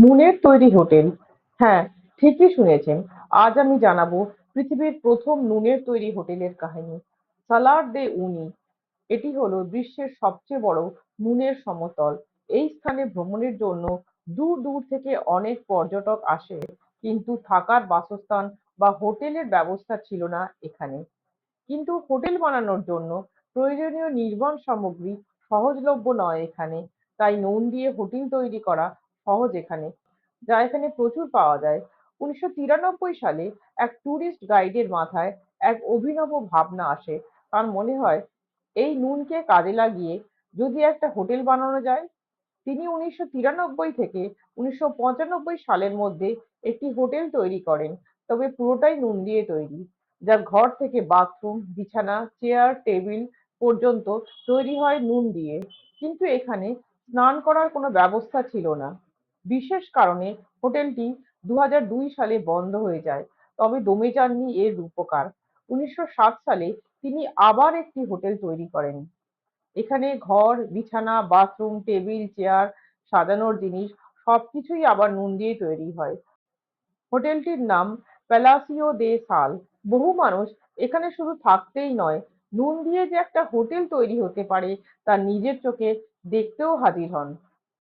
নুনের তৈরি হোটেল। হ্যাঁ ঠিকই শুনেছেন। আজ আমি জানাব পৃথিবীর প্রথম নুনের তৈরি হোটেলের কাহিনী। সালার দে উনি। এটি হলো বিশ্বের সবচেয়ে বড় নুনের সমতল। এই স্থানে ভ্রমণের জন্য দূর দূর থেকে অনেক পর্যটক আসে, কিন্তু থাকার বাসস্থান বা হোটেলের ব্যবস্থা ছিল না এখানে। কিন্তু হোটেল বানানোর জন্য প্রয়োজনীয় নির্মাণ সামগ্রী সহজলভ্য নয় এখানে। তাই নুন দিয়ে হোটেল তৈরি করা সহজ এখানে। যা এখানে প্রচুর পাওয়া যায়। উনিশশো তিরানব্বই সালে এক ট্যুরিস্ট গাইডের মাথায় এক অভিনব ভাবনা আসে। তার মনে হয়, এই নুনকে কাজে লাগিয়ে যদি একটা হোটেল বানানো যায়, তিনি উনিশশো তিরানব্বই থেকে উনিশশো পঁচানব্বই সালের মধ্যে একটি হোটেল তৈরি করেন, তবে পুরোটাই নুন দিয়ে তৈরি, যা ঘর থেকে বাথরুম, বিছানা, চেয়ার, টেবিল পর্যন্ত তৈরি হয় নুন দিয়ে। কিন্তু এখানে স্নান করার কোনো ব্যবস্থা ছিল না। বিশেষ কারণে হোটেলটি দু হাজার দুই সালে বন্ধ হয়ে যায়। তবে দমে যাননি এর রূপকার। উনিশশো সাত সালে তিনি আবার একটি হোটেল তৈরি করেন। এখানে ঘর, বিছানা, বাথরুম, টেবিল, চেয়ার, সাজানোর জিনিস সবকিছুই আবার নুন দিয়ে তৈরি হয়। হোটেলটির নাম প্যালাসিও দে সাল। বহু মানুষ এখানে শুধু থাকতেই নয়, নুন দিয়ে যে একটা হোটেল তৈরি হতে পারে তা নিজের চোখে দেখতেও হাজির হন।